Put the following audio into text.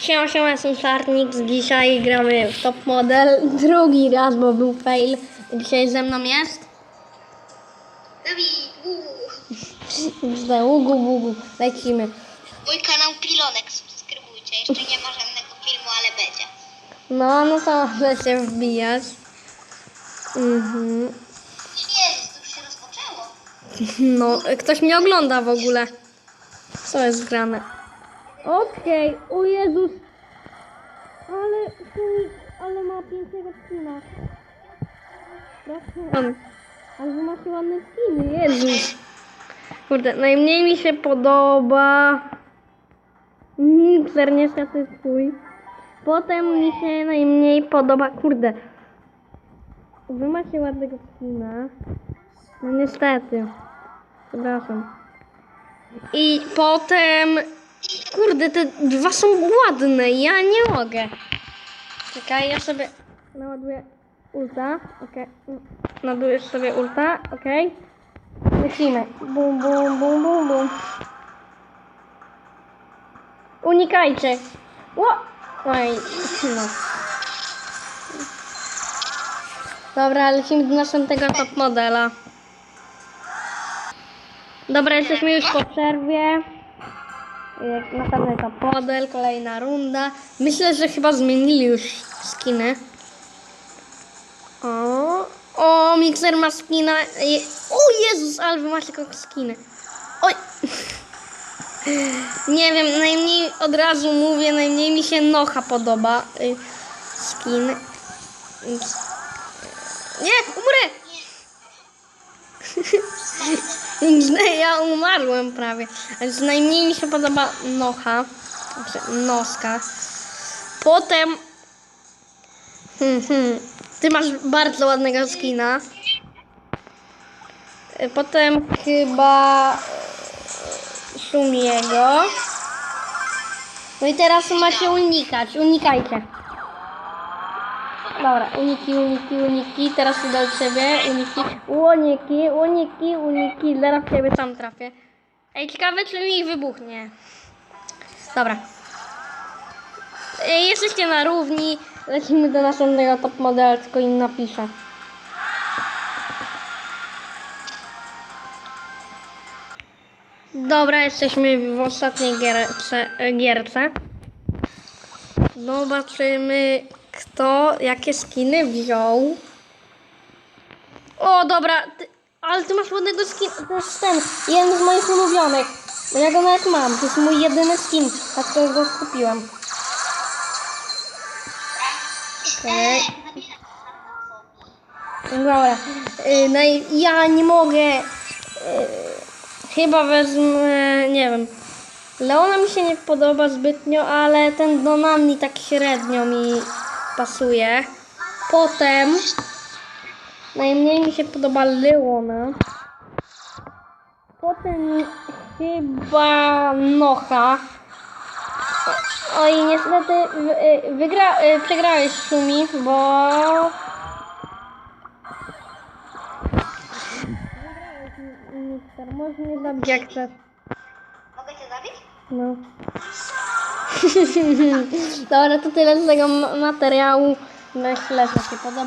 Siema, siema, jestem Czarnik. Dzisiaj gramy w Top Model. Drugi raz, bo był fail. Dzisiaj ze mną jest Dawid, z Ugu Bugu. Lecimy. Mój kanał Pilonek subskrybujcie. Jeszcze nie ma żadnego filmu, ale będzie. No, no to może się wbijać. Mhm. Jezus, to już się rozpoczęło. No, ktoś mnie ogląda w ogóle. Co jest grane? Okej, o Jezus. Ale, ale ma pięknego skina. Proszę. Ale wy macie ładne skiny, Jezus. Kurde, najmniej mi się podoba Mixer, niestety twój. Potem mi się najmniej podoba, kurde. Wy macie ładnego skina. No niestety. Przepraszam. I potem... Kurde, te dwa są ładne. Ja nie mogę. Czekaj, ja sobie naładuję ulta. Okej. Naładujesz sobie ulta. Okej. Lecimy. Bum, bum, bum, bum, bum. Unikajcie. Ło! Oj, no. Dobra, lecimy do następnego top modela. Dobra, jesteśmy już po przerwie. Następny top model, kolejna runda. Myślę, że chyba zmienili już skiny. O, o, mikser ma skina. O Jezus, ale wy macie skiny. Oj. Nie wiem, najmniej od razu mówię, najmniej mi się Nocha podoba. y, Skin. Nie, umrę! Ja umarłem prawie. Więc najmniej mi się podoba Nocha. Znaczy Noska. Potem... Hmm, hmm. Ty masz bardzo ładnego skina. Potem chyba... y, Szumiego. No i teraz macie unikać. Unikajcie. Dobra, uniki, uniki, uniki. Teraz idę do ciebie. Uniki, uniki, uniki, uniki. Zaraz ciebie tam trafię. Ej, ciekawe, czy mi wybuchnie. Dobra. Ej, jesteście na równi. Lecimy do następnego top modela, tylko im napiszę. Dobra, jesteśmy w ostatniej gierce. gierce. Zobaczymy, kto jakie skiny wziął. O, dobra, ty, ale ty masz ładnego skina. To jest ten, jeden z moich ulubionych. Bo ja go nawet mam. To jest mój jedyny skin, dlatego go kupiłem. Okej. Dobra. Y, no i ja nie mogę. Y, chyba wezmę, nie wiem. Leona mi się nie podoba zbytnio, ale ten Donami tak średnio mi pasuje. Potem najmniej mi się podoba Leona. Potem chyba Nocha. Oj, niestety y, wygra, y, przegrałeś Szumi, bo... Mikser, Możesz mnie zabić jak chcesz. Mogę cię zabić? No. Dobra, to tyle z tego ma- materiału. Myślę, że się podoba.